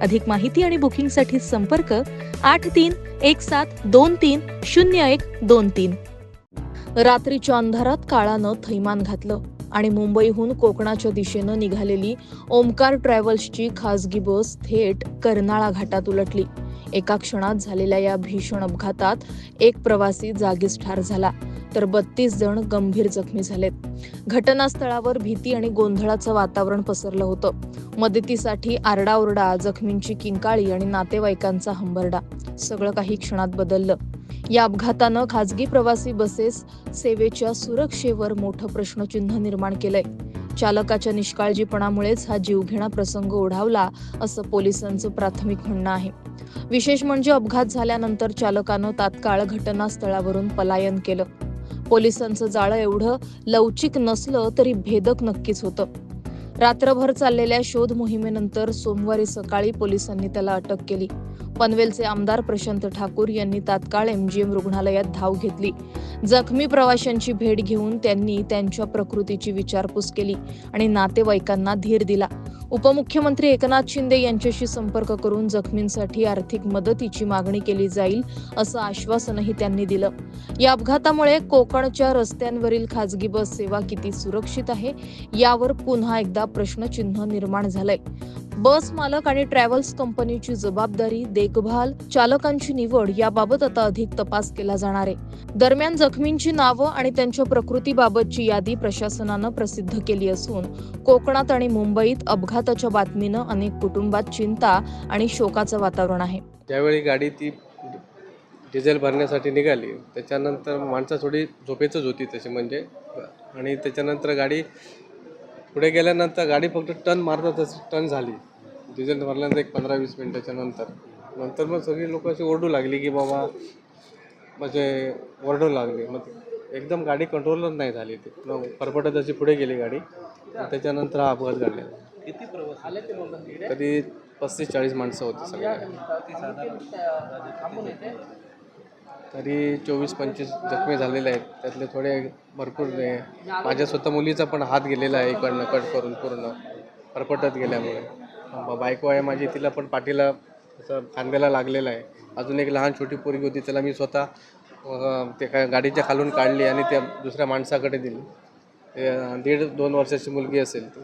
अधिक माहिती आणि बुकिंगसाठी संपर्क आठ तीन एक सात दोन तीन शून्य एक दोन तीन. रात्रीच्या अंधारात काळानं थैमान घातलं आणि मुंबईहून कोकणाच्या दिशेनं निघालेली ओमकार ट्रॅव्हल्सची खासगी बस थेट कर्नाळा घाटात उलटली. एका क्षणात झालेल्या या भीषण अपघातात एक प्रवासी जागीच ठार झाला. तर बत्तीस जण गंभीर जखमी झालेत. घटनास्थळावर भीती आणि गोंधळाचं वातावरण पसरलं होतं. मदतीसाठी आरडाओरडा जखमींची किंकाळी आणि नातेवाईकांचा हंबरडा. सगळं काही क्षणात बदललं. या अपघातानं खासगी प्रवासी बसेस सेवेच्या सुरक्षेवर मोठं प्रश्नचिन्ह निर्माण केलंय. चालकाच्या निष्काळजीपणामुळेच हा जीवघेणा प्रसंग ओढावला असं पोलिसांचं प्राथमिक म्हणणं आहे. विशेष म्हणजे अपघात झाल्यानंतर चालकानं तात्काळ घटनास्थळावरून पलायन केलं. पोलिसांचं जाळं एवढं लवचिक नसलं तरी भेदक नक्कीच होतं. रात्रभर चाललेल्या शोध मोहिमेनंतर सोमवारी सकाळी पोलिसांनी त्याला अटक केली. पनवेलचे आमदार प्रशांत ठाकूर यांनी तात्काळ एमजीएम रुग्णालयात धाव घेतली. जखमी प्रवाशांची भेट घेऊन त्यांनी त्यांच्या प्रकृतीची विचारपूस केली आणि नातेवाईकांना धीर दिला. उपमुख्यमंत्री एकनाथ शिंदे यांच्याशी संपर्क करून जखमींसाठी आर्थिक मदतीची मागणी केली जाईल असं आश्वासनही त्यांनी दिलं. या अपघातामुळे कोकणच्या रस्त्यांवरील खासगी बस सेवा किती सुरक्षित आहे यावर पुन्हा एकदा प्रश्नचिन्ह निर्माण झालंय. बस मालक आणि ट्रॅव्हल्स कंपनीची जबाबदारी देखभाल चालकांची निवड याबाबत आता अधिक तपास केला जाणार आहे. दरम्यान जखमींची नावं आणि त्यांच्या प्रकृतीबाबतची यादी प्रशासनानं प्रसिद्ध केली असून कोकणात आणि मुंबईत अपघाताच्या बातमीनं अनेक कुटुंबात चिंता आणि शोकाचं वातावरण आहे. त्यावेळी गाडी ती डिझेल भरण्यासाठी निघाली. त्याच्यानंतर माणसं थोडी झोपेतच होती तशी म्हणजे. आणि त्याच्यानंतर गाडी पुढे गेल्यानंतर गाडी फक्त टर्न मारतातच टर्न झाली. डिझेल भरल्यानंतर एक पंधरा वीस मिनटाच्या नंतर. नंतर मग सगळी लोक अशी ओरडू लागली की बाबा म्हणजे ओरडू लागली. मग एकदम गाडी कंट्रोलच नाही झाली ती. मग परपटत अशी पुढे गेली गाडी. त्याच्यानंतर हा अपघात घडला. किती प्रवास कधी पस्तीस चाळीस माणसं होती सगळ्या तरी चोवीस पंचवीस जखमी झालेले आहेत. त्यातले थोडे भरपूर. माझ्या स्वतः मुलीचा पण हात गेलेला आहे इकडनं कट करून पूर्ण. परपटत गेल्यामुळे. बायको आहे माझी तिला पण पाठीला असं खांद्याला लागलेला आहे. अजून एक लहान छोटी पोरगी होती त्याला मी स्वतः ते काय गाडीच्या खालून काढली आणि त्या दुसऱ्या माणसाकडे दिली. ते दीड दोन वर्षाची मुलगी असेल ती.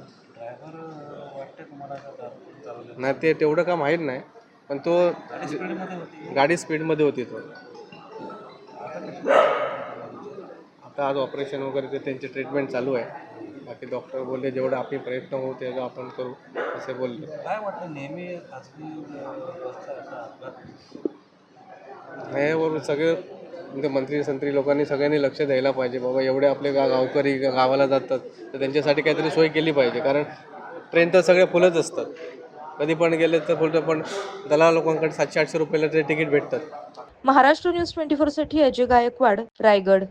नाही ते तेवढं का माहीत नाही पण तो गाडी स्पीडमध्ये होती तो. आता आज ऑपरेशन वगैरे ते त्यांचे ट्रीटमेंट चालू आहे. बाकी डॉक्टर बोलले जेवढं आपले प्रयत्न होऊ तेवढं आपण करू असे बोलले. काय वाटतं नेहमी खाजगी बसचा असा अपघात ह्यावर सगळे म्हणजे मंत्री संत्री लोकांनी सगळ्यांनी लक्ष द्यायला पाहिजे. बाबा एवढे आपले गा गावकरी गावाला जातात तर त्यांच्यासाठी काहीतरी सोय केली पाहिजे. कारण ट्रेन तर सगळे फुलच असतात. कधी पण गेले तर फुलतं पण दलाल लोकांकडे सातशे आठशे रुपयाला ते तिकीट भेटतात. महाराष्ट्र न्यूज ट्वेंटी फोरसाठी अजय गायकवाड रायगड.